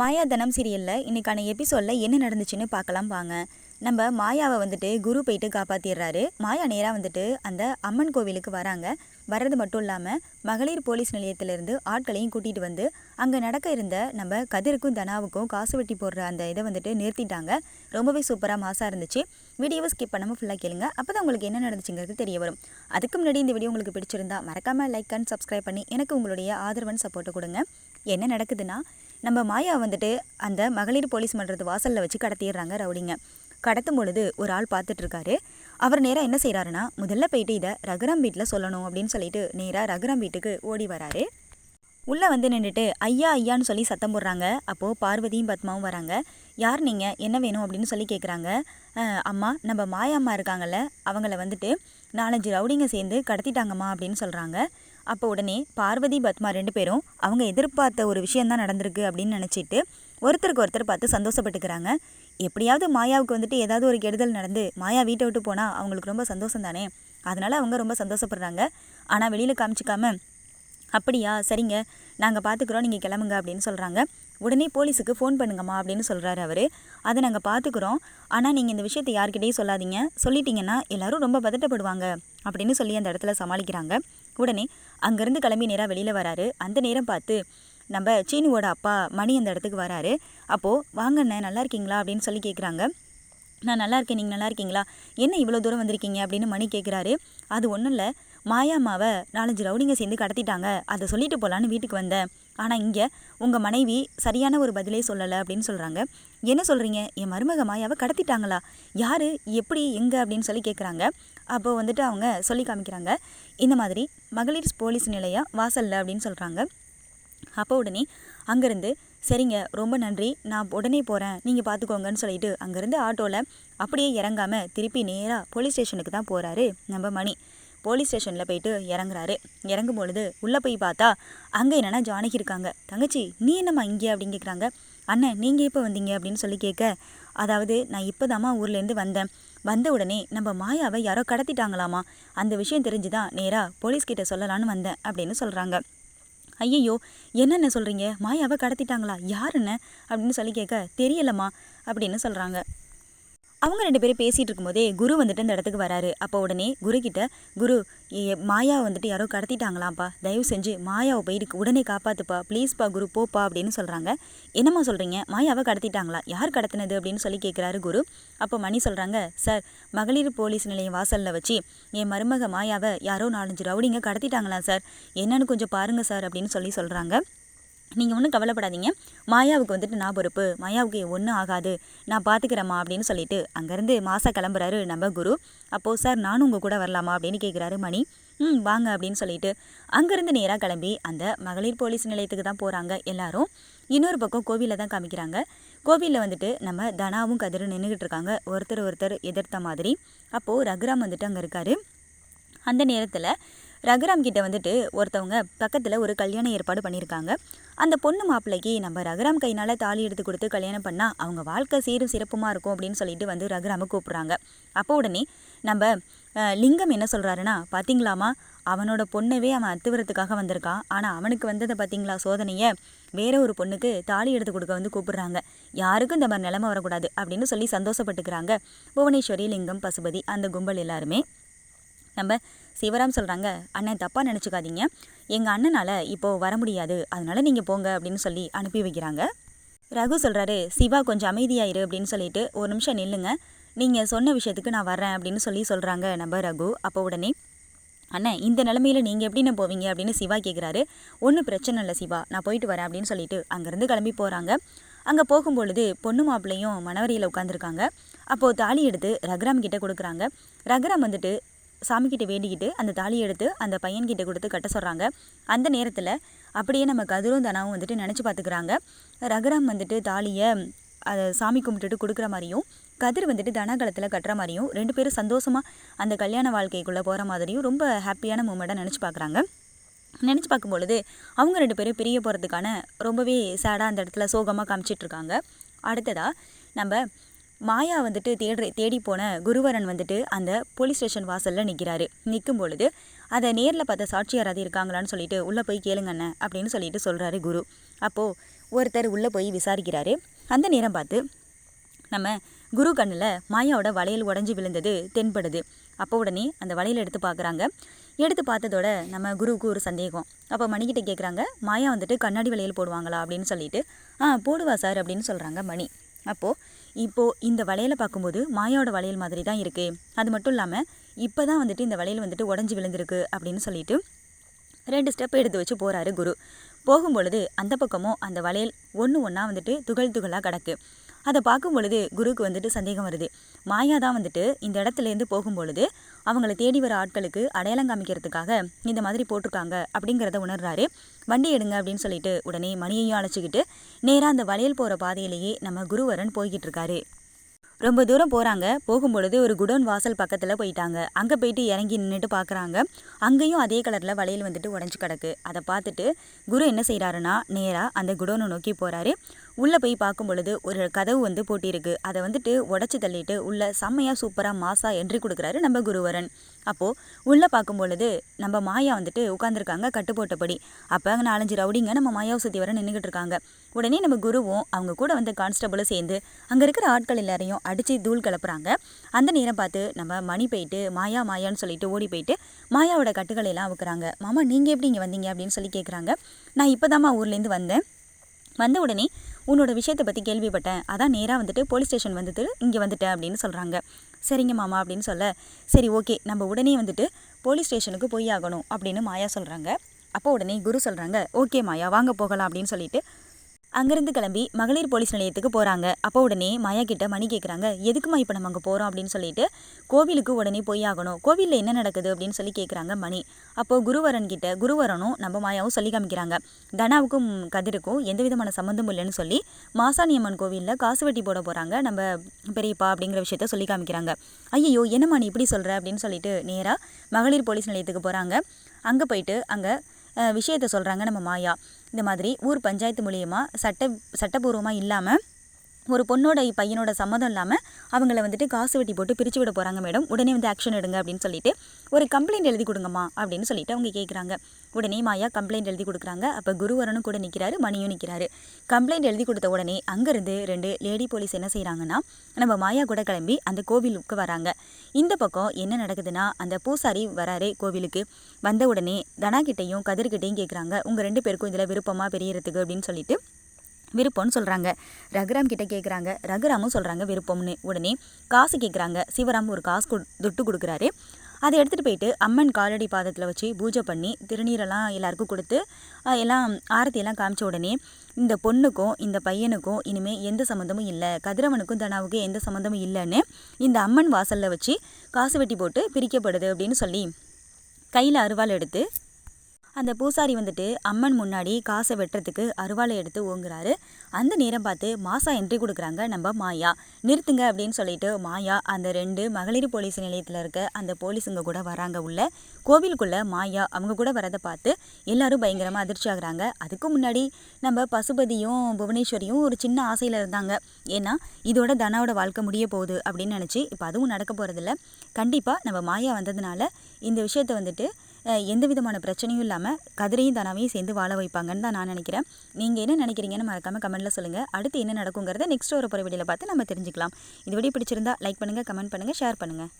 மாயாதனம் சீரியலில் இன்றைக்கான எபிசோடில் என்ன நடந்துச்சுன்னு பார்க்கலாம் வாங்க. நம்ம மாயாவை வந்துட்டு குரு போயிட்டு காப்பாற்றிடுறாரு மாயா நேராக வந்துட்டு அந்த அம்மன் கோவிலுக்கு வராங்க. வர்றது மட்டும் இல்லாமல் மகளிர் போலீஸ் நிலையத்திலேருந்து ஆட்களையும் கூட்டிகிட்டு வந்து அங்கே நடக்க இருந்த நம்ம கதிருக்கும் தனாவுக்கும் காசு வெட்டி போடுற அந்த இதை வந்துட்டு நிறுத்திட்டாங்க. ரொம்பவே சூப்பராக மாசாக இருந்துச்சு. வீடியோவை ஸ்கிப் பண்ணாமல் ஃபுல்லாக கேளுங்க. அப்போ தான் உங்களுக்கு என்ன நடந்துச்சுங்கிறது தெரிய வரும். அதுக்கு முன்னாடி இந்த வீடியோ உங்களுக்கு பிடிச்சிருந்தா மறக்காமல் லைக் அண்ட் சப்ஸ்கிரைப் பண்ணி எனக்கு உங்களுடைய ஆதரவன் சப்போர்ட்டை கொடுங்க. என்ன நடக்குதுன்னா நம்ம மாயா வந்துட்டு அந்த மகளிர் போலீஸ் மன்றது வாசலில் வச்சு கடத்திடுறாங்க ரவுடிங்க. கடத்தும் பொழுது ஒரு ஆள் பார்த்துட்ருக்காரு அவர் நேராக என்ன செய்கிறாருன்னா முதல்ல போயிட்டு இதை ரகுராம் வீட்டில் சொல்லணும் அப்படின்னு சொல்லிட்டு நேராக ரகுராம் வீட்டுக்கு ஓடி வராரு. உள்ளே வந்து நின்றுட்டு ஐயா ஐயான்னு சொல்லி சத்தம் போடுறாங்க. அப்போது பார்வதியும் பத்மாவும் வராங்க. யார் நீங்கள் என்ன வேணும்? அப்படின்னு சொல்லி கேட்குறாங்க அம்மா நம்ம மாயாம்மா இருக்காங்கல்ல அவங்கள வந்துட்டு நாலஞ்சு ரவுடிங்க சேர்ந்து கடத்திட்டாங்கம்மா அப்படின்னு சொல்கிறாங்க அப்போ உடனே பார்வதி பத்மா ரெண்டு பேரும் அவங்க எதிர்பார்த்த ஒரு விஷயந்தான் நடந்திருக்கு அப்படின்னு நினச்சிட்டு ஒருத்தருக்கு ஒருத்தர் பார்த்து சந்தோஷப்பட்டுக்கிறாங்க. எப்படியாவது மாயாவுக்கு வந்துட்டு ஏதாவது ஒரு கெடுதல் நடந்து மாயா வீட்டை விட்டு போனால் அவங்களுக்கு ரொம்ப சந்தோஷம் தானே அதனால் அவங்க ரொம்ப சந்தோஷப்படுறாங்க. ஆனால் வெளியில் காமிச்சிக்காம அப்படியா சரிங்க நாங்கள் பார்த்துக்குறோம் நீங்கள் கிளம்புங்க அப்படின்னு சொல்கிறாங்க உடனே போலீஸுக்கு ஃபோன் பண்ணுங்கம்மா அப்படின்னு சொல்கிறாரு அவர். அதை நாங்கள் பார்த்துக்குறோம் ஆனால் நீங்கள் இந்த விஷயத்தை யார்கிட்டையும் சொல்லாதீங்க. சொல்லிட்டீங்கன்னா எல்லோரும் ரொம்ப பதட்டப்படுவாங்க அப்படின்னு சொல்லி அந்த இடத்துல சமாளிக்கிறாங்க. உடனே அங்கேருந்து கிளம்பி நேராக வெளியில் வராரு. அந்த நேரம் பார்த்து நம்ம சீனுவோட அப்பா மணி அந்த இடத்துக்கு வராரு. அப்போது வாங்கண்ணே நல்லா இருக்கீங்களா? அப்படின்னு சொல்லி கேட்குறாங்க நான் நல்லா இருக்கேன். நீங்கள் நல்லா இருக்கீங்களா? என்ன இவ்வளோ தூரம் வந்திருக்கீங்க? அப்படின்னு மணி கேட்குறாரு அது ஒன்றும் இல்லை. மாயாமாவை நாலஞ்சு ரவுடிங்க சேர்ந்து கடத்திட்டாங்க. அதை சொல்லிட்டு போகலான்னு வீட்டுக்கு வந்தேன். ஆனால் இங்கே உங்கள் மனைவி சரியான ஒரு பதிலே சொல்லலை அப்படின்னு சொல்கிறாங்க என்ன சொல்கிறீங்க என் மருமக மாயாவை கடத்திட்டாங்களா? யார்? எப்படி? எங்கே? அப்படின்னு சொல்லி கேட்குறாங்க அப்போ வந்துட்டு அவங்க சொல்லி காமிக்கிறாங்க. இந்த மாதிரி மகளிர் போலீஸ் நிலையம் வாசலில் அப்படின்னு சொல்கிறாங்க அப்போ உடனே அங்கேருந்து சரிங்க ரொம்ப நன்றி. நான் உடனே போகிறேன் நீங்கள் பார்த்துக்கோங்கன்னு சொல்லிட்டு அங்கேருந்து ஆட்டோவில் அப்படியே இறங்காமல் திருப்பி நேராக போலீஸ் ஸ்டேஷனுக்கு தான் போகிறாரு நம்ம மணி. போலீஸ் ஸ்டேஷனில் போயிட்டு இறங்குறாரு. இறங்கும் பொழுது உள்ளே போய் பார்த்தா அங்கே என்னென்னா ஜானகி இருக்காங்க. தங்கச்சி நீ என்னம்மா இங்கே? அப்படின்னு கேட்குறாங்க அண்ணன் நீங்கள் எப்போ வந்தீங்க? அப்படின்னு சொல்லி கேட்க அதாவது நான் இப்போ தாம்மா ஊர்லேருந்து வந்தேன். வந்த உடனே நம்ம மாயாவை யாரோ கடத்திட்டாங்களாமா அந்த விஷயம் தெரிஞ்சு தான் நேராக போலீஸ்கிட்ட சொல்லலான்னு வந்தேன் அப்படின்னு சொல்கிறாங்க ஐயையோ என்னென்ன சொல்கிறீங்க மாயாவை கடத்திட்டாங்களா? யாருன்னு அப்படின்னு சொல்லி கேட்க தெரியலம்மா அப்படின்னு சொல்கிறாங்க அவங்க ரெண்டு பேரும் பேசிகிட்டு இருக்கும்போதே குரு வந்துட்டு இந்த இடத்துக்கு வராரு. அப்போ உடனே குரு கிட்ட குரு மாயா வந்துட்டு யாரோ கடத்திட்டாங்களாம்ப்பா. தயவு செஞ்சு மாயாவை போயிருக்கு உடனே காப்பாத்துப்பா. ப்ளீஸ்ப்பா குரு போப்பா அப்படின்னு சொல்கிறாங்க என்னம்மா சொல்கிறீங்க மாயாவை கடத்திட்டாங்களா? யார் கடத்தினது? அப்படின்னு சொல்லி கேட்குறாரு குரு. அப்போ மணி சொல்கிறாங்க சார் மகளிர் போலீஸ் நிலையம் வாசலில் வச்சு என் மருமக மாயாவை யாரோ நாலஞ்சு ரவுடிங்க கடத்திட்டாங்களா சார். என்னன்னு கொஞ்சம் பாருங்கள் சார் அப்படின்னு சொல்லி சொல்கிறாங்க நீங்கள் ஒன்றும் கவலைப்படாதீங்க. மாயாவுக்கு வந்துட்டு நான் பொறுப்பு. மாயாவுக்கு ஒன்றும் ஆகாது. நான் பார்த்துக்கிறேம்மா அப்படின்னு சொல்லிட்டு அங்கேருந்து மாசா கிளம்புறாரு நம்ம குரு. அப்போது சார் நானும் உங்கள் கூட வரலாமா? அப்படின்னு கேட்குறாரு மணி. ம் வாங்க அப்படின்னு சொல்லிட்டு அங்கேருந்து நேராக கிளம்பி அந்த மகளிர் போலீஸ் நிலையத்துக்கு தான் போகிறாங்க எல்லாரும். இன்னொரு பக்கம் கோவிலில் தான் காமிக்கிறாங்க. கோவிலில் வந்துட்டு நம்ம தனாவும் கதிரும் நின்றுக்கிட்டு இருக்காங்க. ஒருத்தர் ஒருத்தர் எதிர்த்த மாதிரி. அப்போது ரகுராம் வந்துட்டு அங்கே இருக்காரு. அந்த நேரத்தில் ரகுராம் கிட்ட வந்துட்டு ஒருத்தவங்க பக்கத்தில் ஒரு கல்யாண ஏற்பாடு பண்ணியிருக்காங்க அந்த பொண்ணு மாப்பிள்ளைக்கு நம்ம ரகுராம் கையினால் தாலி எடுத்து கொடுத்து கல்யாணம் பண்ணால் அவங்க வாழ்க்கை சீரும் சிறப்புமாக இருக்கும் அப்படின்னு சொல்லிட்டு வந்து ரகுராமை கூப்பிட்றாங்க. அப்போ உடனே நம்ம லிங்கம் என்ன சொல்கிறாருன்னா பார்த்தீங்களாமா அவனோட பொண்ணவே அவன் அத்துவரத்துக்காக வந்திருக்கான். ஆனால் அவனுக்கு வந்ததை பார்த்தீங்களா சோதனையை? வேற ஒரு பொண்ணுக்கு தாலி எடுத்து கொடுக்க வந்து கூப்பிடுறாங்க. யாருக்கும் இந்த மாதிரி நிலமை வரக்கூடாது. அப்படின்னு சொல்லி சந்தோஷப்பட்டுக்கிறாங்க. புவனேஸ்வரி லிங்கம் பசுபதி அந்த கும்பல் எல்லாருமே. நம்ம சிவராம் சொல்கிறாங்க அண்ணன் தப்பாக நினச்சிக்காதீங்க. எங்கள் அண்ணனால் இப்போது வர முடியாது. அதனால் நீங்கள் போங்க அப்படின்னு சொல்லி அனுப்பி வைக்கிறாங்க. ரகு சொல்கிறாரு சிவா கொஞ்சம் அமைதியாயிரு அப்படின்னு சொல்லிட்டு ஒரு நிமிஷம் நில்லுங்க. நீங்கள் சொன்ன விஷயத்துக்கு நான் வரேன் அப்படின்னு சொல்லி சொல்கிறாங்க நம்ம ரகு. அப்போ உடனே அண்ணன் இந்த நிலமையில் நீங்கள் எப்படின்னு போவீங்க? அப்படின்னு சிவா கேட்குறாரு ஒன்றும் பிரச்சனை இல்லை சிவா. நான் போயிட்டு வரேன் அப்படின்னு சொல்லிட்டு அங்கேருந்து கிளம்பி போகிறாங்க அங்கே போகும்பொழுது பொண்ணு மாப்பிள்ளையும் மணவரியில் உட்காந்துருக்காங்க அப்போது தாலி எடுத்து ரகுராம் கிட்டே கொடுக்குறாங்க. ரகுராம் வந்துட்டு சாமிக்கிட்ட வேண்டிக்கிட்டு அந்த தாலியை எடுத்து அந்த பையன்கிட்ட கொடுத்து கட்ட சொல்கிறாங்க அந்த நேரத்தில் அப்படியே நம்ம கதிரும் தனாவும் வந்துட்டு நினச்சி பார்த்துக்கிறாங்க ரகுராம் வந்துட்டு தாலியை அதை சாமி கும்பிட்டுட்டு கொடுக்குற மாதிரியும் கதிர் வந்துட்டு தனகாலத்தில் கட்டுற மாதிரியும் ரெண்டு பேரும் சந்தோஷமாக அந்த கல்யாண வாழ்க்கைக்குள்ளே போகிற மாதிரியும் ரொம்ப ஹாப்பியான மூமெண்ட்டாக நினச்சி பார்க்குறாங்க நினச்சி பார்க்கும் பொழுது அவங்க ரெண்டு பேரும் பிரிய போகிறதுக்கான ரொம்பவே சேடாக அந்த இடத்துல சோகமாக காமிச்சிட்ருக்காங்க அடுத்ததாக நம்ம மாயா வந்துட்டு தேடுற தேடி போன குருவரன் வந்துட்டு அந்த போலீஸ் ஸ்டேஷன் வாசலில் நிற்கிறாரு நிற்கும் பொழுது அதை நேரில் பார்த்த சாட்சியார் யாராவது இருக்காங்களான்னு சொல்லிட்டு உள்ளே போய் கேளுங்க அண்ணன் அப்படின்னு சொல்லிட்டு சொல்கிறாரு குரு. அப்போது ஒருத்தர் உள்ளே போய் விசாரிக்கிறாரு. அந்த நேரம் பார்த்து நம்ம குரு கண்ணில் மாயாவோட வளையல் உடஞ்சி விழுந்தது தென்படுது. அப்போ உடனே அந்த வளையல் எடுத்து பார்க்குறாங்க. எடுத்து பார்த்ததோட நம்ம குருவுக்கு ஒரு சந்தேகம். அப்போ மணிக்கிட்ட கேட்குறாங்க மாயா வந்துட்டு கண்ணாடி வளையல் போடுவாங்களா? அப்படின்னு சொல்லிட்டு ஆ போடுவா சார் அப்படின்னு சொல்கிறாங்க மணி. அப்போது இப்போது இந்த வளையலை பார்க்கும்போது மாயாவோட வளையல் மாதிரி தான் இருக்குது அது மட்டும் இல்லாமல் இப்போ தான் வந்துட்டு இந்த வளையல் வந்துட்டு உடஞ்சி விழுந்திருக்கு அப்படின்னு சொல்லிட்டு ரெண்டு ஸ்டெப் எடுத்து வச்சு போகிறாரு குரு. போகும்பொழுது அந்த பக்கமும் அந்த வளையல் ஒன்று ஒன்றா வந்துட்டு துகள் துகளாக கிடக்கு. அதை பார்க்கும் பொழுது குருவுக்கு வந்துட்டு சந்தேகம் வருது. மாயா தான் வந்துட்டு இந்த இடத்துலேருந்து போகும்பொழுது அவங்கள தேடி வர ஆட்களுக்கு அடையாளம் காமிக்கிறதுக்காக இந்த மாதிரி போட்டிருக்காங்க அப்படிங்கிறத உணர்றாரு. வண்டி எடுங்க அப்படின்னு சொல்லிட்டு உடனே மணியையும் அழைச்சிக்கிட்டு நேராக அந்த வளையல் போகிற பாதையிலேயே நம்ம குருவரன் போய்கிட்டு இருக்காரு ரொம்ப தூரம் போகிறாங்க போகும்பொழுது ஒரு குடோன் வாசல் பக்கத்தில் போயிட்டாங்க. அங்கே போயிட்டு இறங்கி நின்றுட்டு பார்க்குறாங்க அங்கேயும் அதே கலரில் வளையல் வந்துட்டு உடஞ்சி கிடக்கு. அதை பார்த்துட்டு குரு என்ன செய்கிறாருன்னா நேராக அந்த குடோனை நோக்கி போகிறாரு உள்ளே போய் பார்க்கும் பொழுது ஒரு கதவு வந்து போட்டிருக்கு அதை வந்துட்டு உடச்சி தள்ளிட்டு உள்ள செம்மையாக சூப்பராக மாசா என்ட்ரி கொடுக்குறாரு நம்ம குருவரன். அப்போது உள்ளே பார்க்கும் பொழுது நம்ம மாயா வந்துட்டு உட்காந்துருக்காங்க கட்டு போட்டபடி. அப்போ அங்கே நாலஞ்சு ரவுடிங்க நம்ம மாயாவை சுற்றி வர நின்றுக்கிட்டு இருக்காங்க. உடனே நம்ம குருவும் அவங்க கூட வந்து கான்ஸ்டபிளும் சேர்ந்து அங்கே இருக்கிற ஆட்கள் எல்லாரையும் அடித்து தூள் கிளப்புறாங்க அந்த நேரம் பார்த்து நம்ம மணி போயிட்டு மாயா மாயான்னு சொல்லிட்டு ஓடி போயிட்டு மாயாவோட கட்டுகளை எல்லாம் அவுக்குறாங்க. மாமா நீங்கள் எப்படி இங்கே வந்தீங்க? அப்படின்னு சொல்லி கேட்குறாங்க நான் இப்போ தாம்மா ஊர்லேருந்து வந்தேன். வந்த உடனே உன்னோட விஷயத்தை பற்றி கேள்விப்பட்டேன். அதான் நேராக வந்துட்டு போலீஸ் ஸ்டேஷன் வந்துட்டு இங்கே வந்துட்டேன் அப்படின்னு சொல்கிறாங்க சரிங்க மாமா அப்படின்னு சொல்ல சரி ஓகே நம்ம உடனே வந்துட்டு போலீஸ் ஸ்டேஷனுக்கு போய் ஆகணும் அப்படின்னு மாயா சொல்கிறாங்க அப்போ உடனே குரு சொல்கிறாங்க ஓகே மாயா வாங்க போகலாம் அப்படின்னு சொல்லிட்டு அங்கேருந்து கிளம்பி மகளிர் போலீஸ் நிலையத்துக்கு போகிறாங்க அப்போ உடனே மாயா கிட்ட மணி கேட்குறாங்க எதுக்குமா இப்போ நம்ம அங்கே போகிறோம் அப்படின்னு சொல்லிட்டு கோவிலுக்கு உடனே போய் ஆகணும். கோவிலில் என்ன நடக்குது அப்படின்னு சொல்லி கேட்குறாங்க மணி. அப்போது குருவரன் கிட்ட குருவரனும் நம்ம மாயாவும் சொல்லி காமிக்கிறாங்க. தனாவுக்கும் கதிருக்கும் எந்த விதமான சம்மந்தமும் இல்லைன்னு சொல்லி மாசாணியம்மன் கோவிலில் காசு வெட்டி போட போகிறாங்க நம்ம பெரியப்பா அப்படிங்கிற விஷயத்த சொல்லி காமிக்கிறாங்க. ஐயோ என்னம்மா நீ இப்படி சொல்கிற அப்படின்னு சொல்லிட்டு நேராக மகளிர் போலீஸ் நிலையத்துக்கு போகிறாங்க அங்கே போயிட்டு அங்கே விஷயத்த சொல்கிறாங்க நம்ம மாயா. இந்த மாதிரி ஊர் பஞ்சாயத்து மூலியமாக சட்ட சட்டப்பூர்வமாக இல்லாமல் ஒரு பொண்ணோட பையனோட சம்மதம் இல்லாமல் அவங்கள வந்துட்டு காசு வெட்டி போட்டு பிரித்து விட போகிறாங்க மேடம். உடனே வந்து ஆக்ஷன் எடுங்க அப்படின்னு சொல்லிட்டு ஒரு கம்ப்ளைண்ட் எழுதி கொடுங்கம்மா அப்படின்னு சொல்லிட்டு அவங்க கேட்குறாங்க உடனே மாயா கம்ப்ளைண்ட் எழுதி கொடுக்குறாங்க. அப்போ குருவரனும் கூட நிற்கிறாரு மணியும் நிற்கிறாரு கம்ப்ளைண்ட் எழுதி கொடுத்த உடனே அங்கேருந்து ரெண்டு லேடி போலீஸ் என்ன செய்கிறாங்கன்னா நம்ம மாயா கூட கிளம்பி அந்த கோவிலுக்கு வராங்க. இந்த பக்கம் என்ன நடக்குதுன்னா அந்த பூசாரி வராரு கோவிலுக்கு. வந்த உடனே தனாகிட்டையும் கதிர்கிட்டையும் கேட்குறாங்க உங்கள் ரெண்டு பேருக்கும் இதில் விருப்பமாக பெரியறதுக்கு அப்படின்னு சொல்லிட்டு விருப்பம்னு சொல்கிறாங்க ரகுராம் கிட்டே கேட்குறாங்க ரகுராமும் சொல்கிறாங்க விருப்பம்னு. உடனே காசு கேட்குறாங்க சிவராம் ஒரு காசு கொடு துட்டு கொடுக்குறாரு. அதை எடுத்துகிட்டு போயிட்டு அம்மன் காலடி பாதத்தில் வச்சு பூஜை பண்ணி திருநீரெல்லாம் எல்லாருக்கும் கொடுத்து எல்லாம் ஆரத்தியெல்லாம் காமிச்ச உடனே இந்த பொண்ணுக்கும் இந்த பையனுக்கும் இனிமேல் எந்த சம்மந்தமும் இல்லை. கதிரவனுக்கும் தனாவுக்கும் எந்த சம்மந்தமும் இல்லைன்னு இந்த அம்மன் வாசலில் வச்சு காசு வெட்டி போட்டு பிரிக்கப்படுது அப்படின்னு சொல்லி கையில் அருவாள் எடுத்து அந்த பூசாரி வந்துட்டு அம்மன் முன்னாடி காசை வெட்டுறதுக்கு அருவாளை எடுத்து ஓங்குறாரு. அந்த நேரம் பார்த்து மாசா என்ட்ரி கொடுக்குறாங்க நம்ம மாயா. நிறுத்துங்க அப்படின்னு சொல்லிட்டு மாயா அந்த ரெண்டு மகளிர் போலீஸ் நிலையத்தில் இருக்க அந்த போலீஸுங்க கூட வராங்க உள்ள. கோவிலுக்குள்ளே மாயா அவங்க கூட வரதை பார்த்து எல்லாரும் பயங்கரமாக அதிர்ச்சி ஆகுறாங்க. அதுக்கு முன்னாடி நம்ம பசுபதியும் புவனேஸ்வரியும் ஒரு சின்ன ஆசையில் இருந்தாங்க. ஏன்னா இதோட தனாவோட வாழ்க்கை முடிய போகுது அப்படின்னு நினச்சி இப்போ அதுவும் நடக்க போகிறதில்ல கண்டிப்பாக நம்ம மாயா வந்ததுனால இந்த விஷயத்தை வந்துட்டு எந்த விதமான பிரச்சனையும் இல்லாமல் கதிரையும் தனாவையும் சேர்ந்து வாழ வைப்பாங்கன்னு தான் நான் நினைக்கிறேன். நீங்கள் என்ன நினைக்கிறீங்கன்னு மறக்காமல் கமெண்ட்டில் சொல்லுங்கள் அடுத்து என்ன நடக்குங்கிறத நெக்ஸ்ட் ஒரு புற வீடியோவில் பார்த்து நம்ம தெரிஞ்சுக்கலாம். இது வீடியோ பிடிச்சிருந்தா லைக் பண்ணுங்கள் கமெண்ட் பண்ணுங்கள் ஷேர் பண்ணுங்கள்